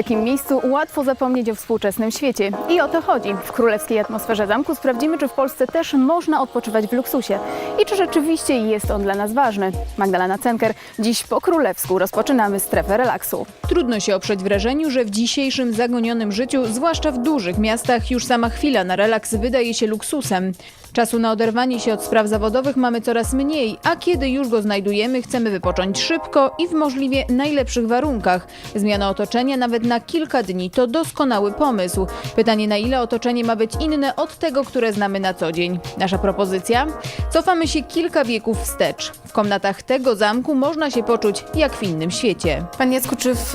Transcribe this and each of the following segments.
Takim miejscu łatwo zapomnieć o współczesnym świecie. I o to chodzi. W królewskiej atmosferze zamku sprawdzimy, czy w Polsce też można odpoczywać w luksusie i czy rzeczywiście jest on dla nas ważny. Magdalena Cenker. Dziś po królewsku rozpoczynamy strefę relaksu. Trudno się oprzeć wrażeniu, że w dzisiejszym zagonionym życiu, zwłaszcza w dużych miastach, już sama chwila na relaks wydaje się luksusem. Czasu na oderwanie się od spraw zawodowych mamy coraz mniej, a kiedy już go znajdujemy, chcemy wypocząć szybko i w możliwie najlepszych warunkach. Zmiana otoczenia nawet na kilka dni to doskonały pomysł. Pytanie, na ile otoczenie ma być inne od tego, które znamy na co dzień. Nasza propozycja? Cofamy się kilka wieków wstecz. W komnatach tego zamku można się poczuć jak w innym świecie. Pan Jacku, czy w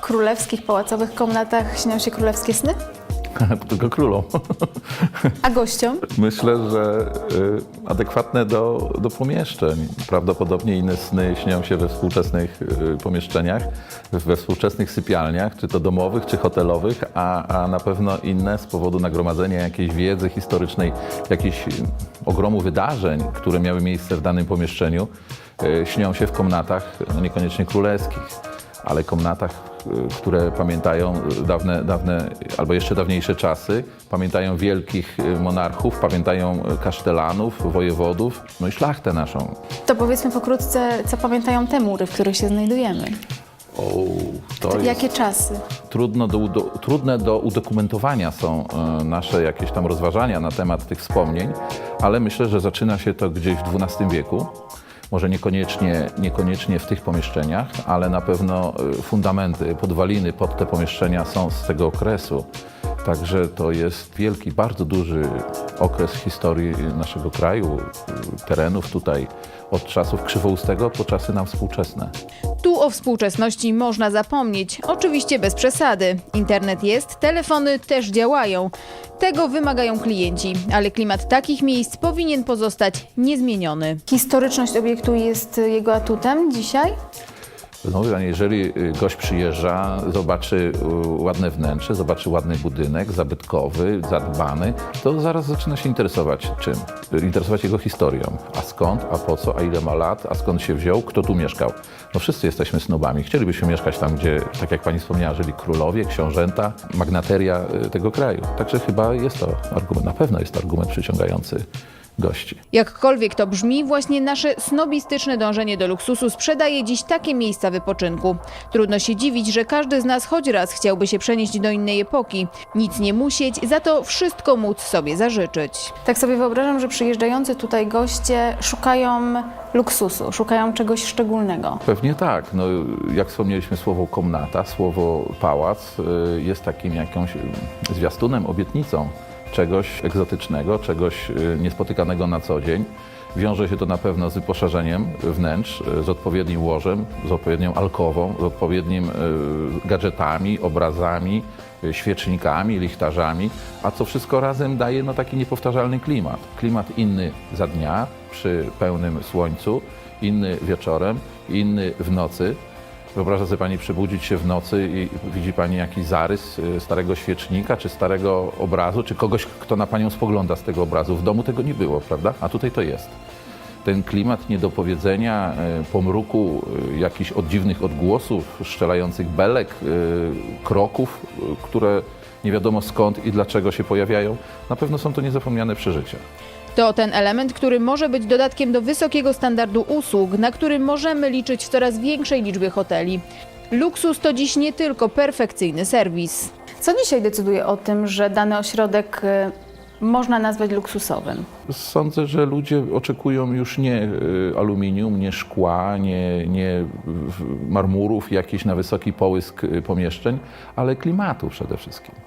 królewskich, pałacowych komnatach śnią się królewskie sny? Tylko królom. A gościom? Myślę, że y, adekwatne do, do pomieszczeń. Prawdopodobnie inne sny śnią się we współczesnych y, pomieszczeniach, we współczesnych sypialniach, czy to domowych, czy hotelowych, a, a na pewno inne z powodu nagromadzenia jakiejś wiedzy historycznej, jakichś y, ogromu wydarzeń, które miały miejsce w danym pomieszczeniu, y, śnią się w komnatach, no niekoniecznie królewskich ale komnatach, które pamiętają dawne, dawne albo jeszcze dawniejsze czasy, pamiętają wielkich y, monarchów, pamiętają y, kasztelanów, wojewodów, no i szlachtę naszą. To powiedzmy pokrótce, co pamiętają te mury, w których się znajdujemy. O, to jest Jakie czasy? trudno do, udo, trudne do udokumentowania są e, nasze jakieś tam rozważania na temat tych wspomnień, ale myślę, że zaczyna się to gdzieś w XII wieku. Może niekoniecznie, niekoniecznie w tych pomieszczeniach, ale na pewno e, fundamenty, podwaliny pod te pomieszczenia są z tego okresu. Także to jest wielki, bardzo duży okres historii naszego kraju, e, terenów tutaj od czasów krzywoustego po czasy nam współczesne. Tu o współczesności można zapomnieć, oczywiście bez przesady. Internet jest, telefony też działają. Tego wymagają klienci, ale klimat takich miejsc powinien pozostać niezmieniony. Historyczność obiektu jest jego atutem dzisiaj? No, jeżeli y, gość przyjeżdża, zobaczy y, ładne wnętrze, zobaczy ładny budynek, zabytkowy, zadbany, to zaraz zaczyna się interesować czym? Interesować jego historią. A skąd, a po co, a ile ma lat, a skąd się wziął, kto tu mieszkał. No wszyscy jesteśmy snobami. Chcielibyśmy mieszkać tam, gdzie, tak jak pani wspomniała, żyli królowie, książęta, magnateria y, tego kraju. Także chyba jest to argument, na pewno jest to argument przyciągający gości. Jakkolwiek to brzmi, właśnie nasze snobistyczne dążenie do luksusu sprzedaje dziś takie miejsca wypoczynku. Trudno się dziwić, że każdy z nas choć raz chciałby się przenieść do innej epoki. Nic nie musieć, za to wszystko móc sobie zażyczyć. Tak sobie wyobrażam, że przyjeżdżający tutaj goście szukają luksusu, szukają czegoś szczególnego. Pewnie tak. No, jak wspomnieliśmy, słowo komnata, słowo pałac y, jest takim jakąś y, zwiastunem, obietnicą czegoś egzotycznego, czegoś y, niespotykanego na co dzień. Wiąże się to na pewno z wyposażeniem wnętrz, y, z odpowiednim łożem, z odpowiednią alkową, z odpowiednim y, gadżetami, obrazami, świecznikami, lichtarzami, a co wszystko razem daje no, taki niepowtarzalny klimat. Klimat inny za dnia, przy pełnym słońcu, inny wieczorem, inny w nocy. Wyobraża sobie Pani przebudzić się w nocy i widzi Pani jakiś zarys y, starego świecznika, czy starego obrazu, czy kogoś, kto na Panią spogląda z tego obrazu. W domu tego nie było, prawda? A tutaj to jest. Ten klimat niedopowiedzenia, y, pomruku, y, jakichś od dziwnych odgłosów, strzelających belek, kroków, które nie wiadomo skąd i dlaczego się pojawiają, na pewno są to niezapomniane przeżycia. To ten element, który może być dodatkiem do wysokiego standardu usług, na który możemy liczyć w coraz większej liczbie hoteli. Luksus to dziś nie tylko perfekcyjny serwis. Co dzisiaj decyduje o tym, że dany ośrodek y, można nazwać luksusowym? Sądzę, że ludzie oczekują już nie y, aluminium, nie szkła, nie, nie marmurów, jakiś na wysoki połysk y, pomieszczeń, ale klimatu przede wszystkim.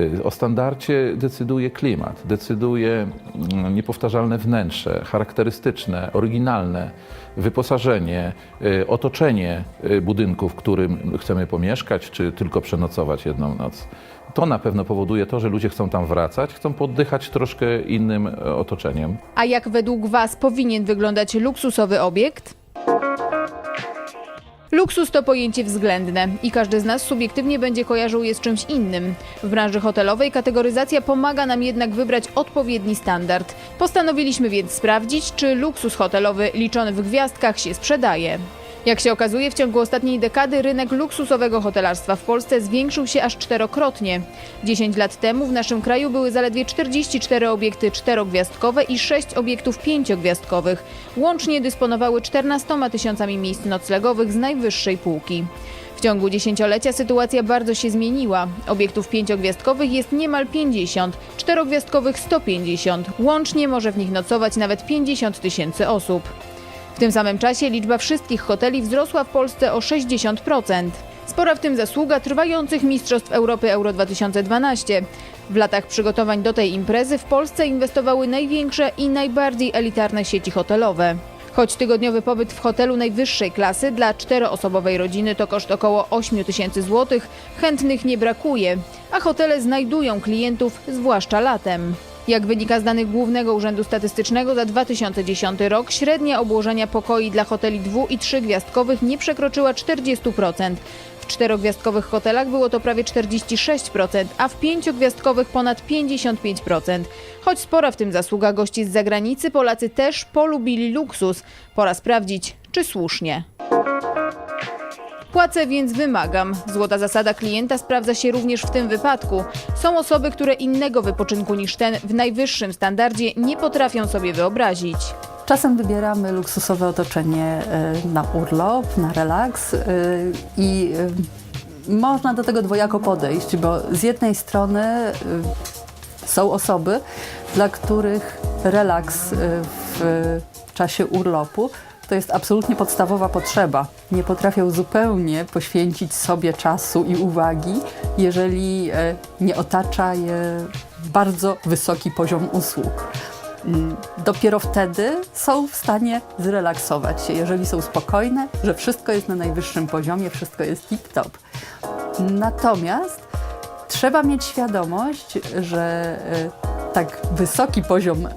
Y, O standardzie decyduje klimat, decyduje mm, niepowtarzalne wnętrze, charakterystyczne, oryginalne, wyposażenie, y, otoczenie y, budynku, w którym chcemy pomieszkać, czy tylko przenocować jedną noc. To na pewno powoduje to, że ludzie chcą tam wracać, chcą poddychać troszkę innym e, otoczeniem. A jak według Was powinien wyglądać luksusowy obiekt? Luksus to pojęcie względne i każdy z nas subiektywnie będzie kojarzył je z czymś innym. W branży hotelowej kategoryzacja pomaga nam jednak wybrać odpowiedni standard. Postanowiliśmy więc sprawdzić, czy luksus hotelowy liczony w gwiazdkach się sprzedaje. Jak się okazuje, w ciągu ostatniej dekady rynek luksusowego hotelarstwa w Polsce zwiększył się aż czterokrotnie. 10 lat temu w naszym kraju były zaledwie 44 obiekty czterogwiazdkowe i 6 obiektów pięciogwiazdkowych. Łącznie dysponowały 14 tysiącami miejsc noclegowych z najwyższej półki. W ciągu dziesięciolecia sytuacja bardzo się zmieniła. Obiektów pięciogwiazdkowych jest niemal 50, czterogwiazdkowych 150. Łącznie może w nich nocować nawet 50 tysięcy osób. W tym samym czasie liczba wszystkich hoteli wzrosła w Polsce o 60%. Spora w tym zasługa trwających Mistrzostw Europy Euro 2012. W latach przygotowań do tej imprezy w Polsce inwestowały największe i najbardziej elitarne sieci hotelowe. Choć tygodniowy pobyt w hotelu najwyższej klasy dla czteroosobowej rodziny to koszt około 8 tysięcy złotych, chętnych nie brakuje, a hotele znajdują klientów, zwłaszcza latem. Jak wynika z danych Głównego Urzędu Statystycznego za 2010 rok, średnia obłożenia pokoi dla hoteli dwu- i trzygwiazdkowych nie przekroczyła 40%. W czterogwiazdkowych hotelach było to prawie 46%, a w pięciogwiazdkowych ponad 55%. Choć spora w tym zasługa gości z zagranicy, Polacy też polubili luksus. Pora sprawdzić, czy słusznie. Płacę, więc wymagam. Złota zasada klienta sprawdza się również w tym wypadku. Są osoby, które innego wypoczynku niż ten w najwyższym standardzie nie potrafią sobie wyobrazić. Czasem wybieramy luksusowe otoczenie e, na urlop, na relaks e, i e, można do tego dwojako podejść, bo z jednej strony są osoby, dla których relaks w czasie urlopu to jest absolutnie podstawowa potrzeba. Nie potrafią zupełnie poświęcić sobie czasu i uwagi, jeżeli e, nie otacza je bardzo wysoki poziom usług. Mm, Dopiero wtedy są w stanie zrelaksować się, jeżeli są spokojne, że wszystko jest na najwyższym poziomie, wszystko jest tip-top. Natomiast trzeba mieć świadomość, że e, tak wysoki poziom e,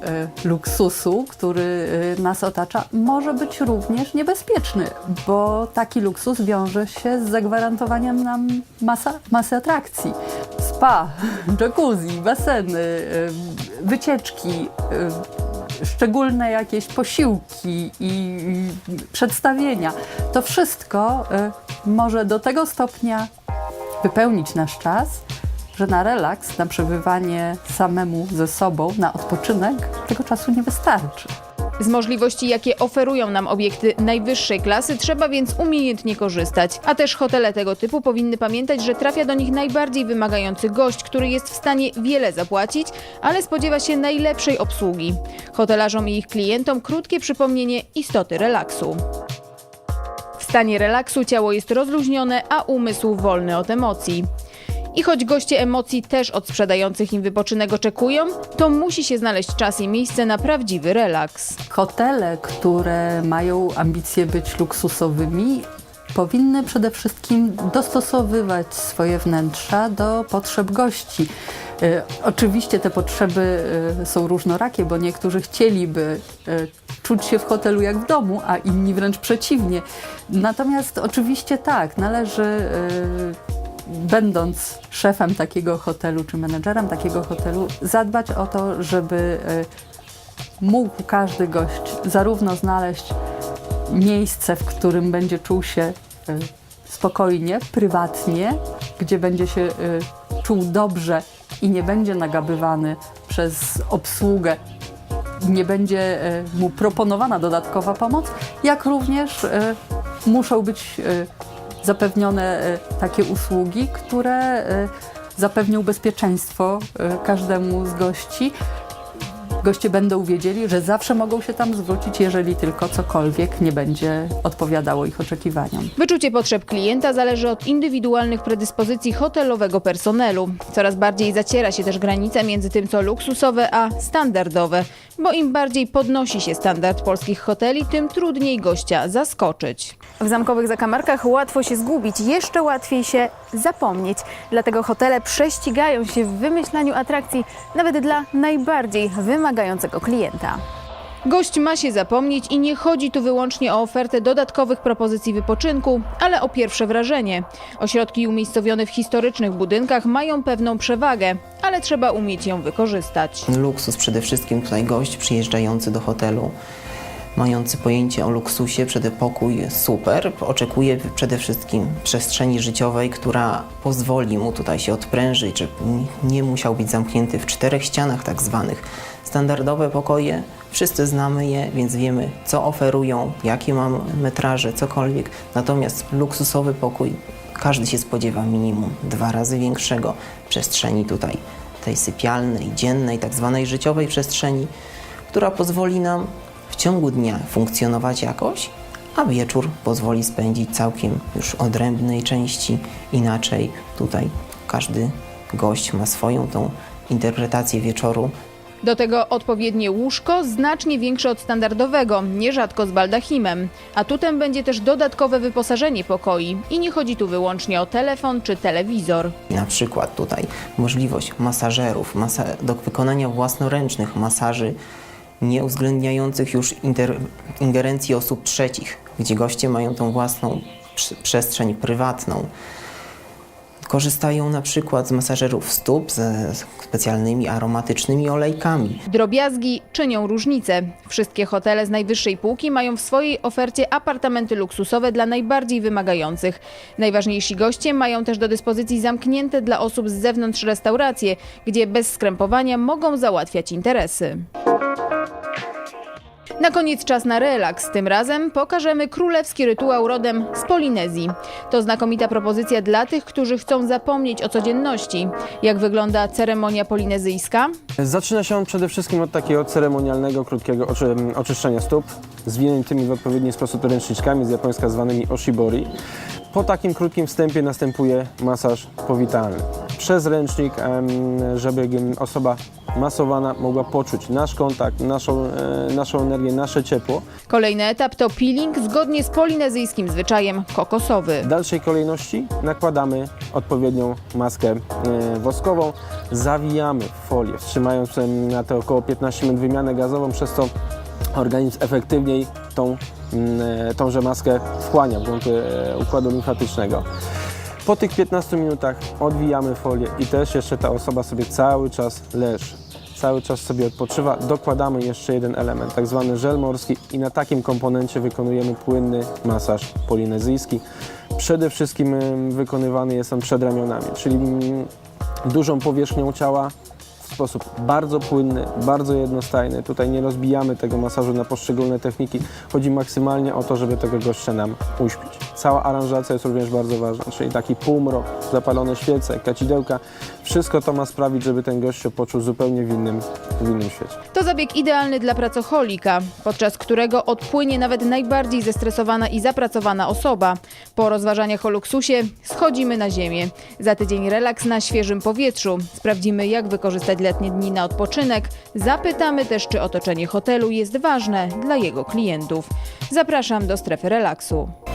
luksusu, który e, nas otacza, może być również niebezpieczny, bo taki luksus wiąże się z zagwarantowaniem nam masa, masy atrakcji. Spa, jacuzzi, baseny, e, wycieczki, szczególne jakieś posiłki i przedstawienia. To wszystko może do tego stopnia wypełnić nasz czas, że na relaks, na przebywanie samemu ze sobą, na odpoczynek tego czasu nie wystarczy. Z możliwości, jakie oferują nam obiekty najwyższej klasy, trzeba więc umiejętnie korzystać. A też hotele tego typu powinny pamiętać, że trafia do nich najbardziej wymagający gość, który jest w stanie wiele zapłacić, ale spodziewa się najlepszej obsługi. Hotelarzom i ich klientom krótkie przypomnienie istoty relaksu. W stanie relaksu ciało jest rozluźnione, a umysł wolny od emocji. I choć goście emocji też od sprzedających im wypoczynek oczekują, to musi się znaleźć czas i miejsce na prawdziwy relaks. Hotele, które mają ambicje być luksusowymi, powinny przede wszystkim dostosowywać swoje wnętrza do potrzeb gości. E, Oczywiście te potrzeby e, są różnorakie, bo niektórzy chcieliby e, czuć się w hotelu jak w domu, a inni wręcz przeciwnie. Natomiast oczywiście tak, należy będąc szefem takiego hotelu czy menedżerem takiego hotelu, zadbać o to, żeby e, mógł każdy gość zarówno znaleźć miejsce, w którym będzie czuł się e, spokojnie, prywatnie, gdzie będzie się e, czuł dobrze i nie będzie nagabywany przez obsługę, nie będzie mu proponowana dodatkowa pomoc, jak również muszą być zapewnione e, takie usługi, które e, zapewnią bezpieczeństwo e, każdemu z gości. Goście będą wiedzieli, że zawsze mogą się tam zwrócić, jeżeli tylko cokolwiek nie będzie odpowiadało ich oczekiwaniom. Wyczucie potrzeb klienta zależy od indywidualnych predyspozycji hotelowego personelu. Coraz bardziej zaciera się też granica między tym, co luksusowe, a standardowe, bo im bardziej podnosi się standard polskich hoteli, tym trudniej gościa zaskoczyć. W zamkowych zakamarkach łatwo się zgubić, jeszcze łatwiej się zapomnieć. Dlatego hotele prześcigają się w wymyślaniu atrakcji nawet dla najbardziej wymagającego klienta. Gość ma się zapomnieć i nie chodzi tu wyłącznie o ofertę dodatkowych propozycji wypoczynku, ale o pierwsze wrażenie. Ośrodki umiejscowione w historycznych budynkach mają pewną przewagę, ale trzeba umieć ją wykorzystać. Luksus przede wszystkim tutaj gość przyjeżdżający do hotelu mający pojęcie o luksusie, przedepokój super, oczekuje przede wszystkim przestrzeni życiowej, która pozwoli mu tutaj się odprężyć, żeby nie musiał być zamknięty w czterech ścianach tak zwanych. Standardowe pokoje, wszyscy znamy je, więc wiemy co oferują, jakie mam metraże, cokolwiek. Natomiast luksusowy pokój, każdy się spodziewa minimum dwa razy większego przestrzeni tutaj, tej sypialnej, dziennej, tak zwanej życiowej przestrzeni, która pozwoli nam w ciągu dnia funkcjonować jakoś, a wieczór pozwoli spędzić całkiem już odrębnej części inaczej. Tutaj każdy gość ma swoją tą interpretację wieczoru, Do tego odpowiednie łóżko, znacznie większe od standardowego, nierzadko z baldachimem. Atutem będzie też dodatkowe wyposażenie pokoi. I nie chodzi tu wyłącznie o telefon czy telewizor. Na przykład tutaj możliwość masażerów, masa do wykonania własnoręcznych masaży, nie uwzględniających już ingerencji osób trzecich, gdzie goście mają tą własną prze- przestrzeń prywatną. Korzystają na przykład z masażerów stóp ze specjalnymi aromatycznymi olejkami. Drobiazgi czynią różnicę. Wszystkie hotele z najwyższej półki mają w swojej ofercie apartamenty luksusowe dla najbardziej wymagających. Najważniejsi goście mają też do dyspozycji zamknięte dla osób z zewnątrz restauracje, gdzie bez skrępowania mogą załatwiać interesy. Na koniec czas na relaks. Tym razem pokażemy królewski rytuał rodem z Polinezji. To znakomita propozycja dla tych, którzy chcą zapomnieć o codzienności. Jak wygląda ceremonia polinezyjska? Zaczyna się on przede wszystkim od takiego ceremonialnego, krótkiego oczy, oczyszczenia stóp, zwiniętymi w odpowiedni sposób ręczniczkami z japońska zwanymi oshibori. Po takim krótkim wstępie następuje masaż powitalny. Przez ręcznik, żeby osoba masowana mogła poczuć nasz kontakt, naszą, e, naszą energię, nasze ciepło. Kolejny etap to peeling zgodnie z polinezyjskim zwyczajem kokosowy. W dalszej kolejności nakładamy odpowiednią maskę e, woskową, zawijamy w folię, wstrzymając na te około 15 minut wymianę gazową, przez co organizm efektywniej tą, mm, e, tąże maskę wchłania w grunty e, układu limfatycznego. Po tych 15 minutach odwijamy folię i też jeszcze ta osoba sobie cały czas leży. Cały czas sobie odpoczywa. Dokładamy jeszcze jeden element, tak zwany żel morski i na takim komponencie wykonujemy płynny masaż polinezyjski. Przede wszystkim wykonywany jest on przed ramionami, czyli mm, dużą powierzchnią ciała, sposób bardzo płynny, bardzo jednostajny. Tutaj nie rozbijamy tego masażu na poszczególne techniki. Chodzi maksymalnie o to, żeby tego gościa nam uśpić. Cała aranżacja jest również bardzo ważna, czyli taki półmrok, zapalone świece, kacidełka. Wszystko to ma sprawić, żeby ten gość się poczuł zupełnie w innym, w innym świecie. To zabieg idealny dla pracocholika, podczas którego odpłynie nawet najbardziej zestresowana i zapracowana osoba. Po rozważaniach o luksusie schodzimy na ziemię. Za tydzień relaks na świeżym powietrzu. Sprawdzimy, jak wykorzystać letnie dni na odpoczynek. Zapytamy też, czy otoczenie hotelu jest ważne dla jego klientów. Zapraszam do strefy relaksu.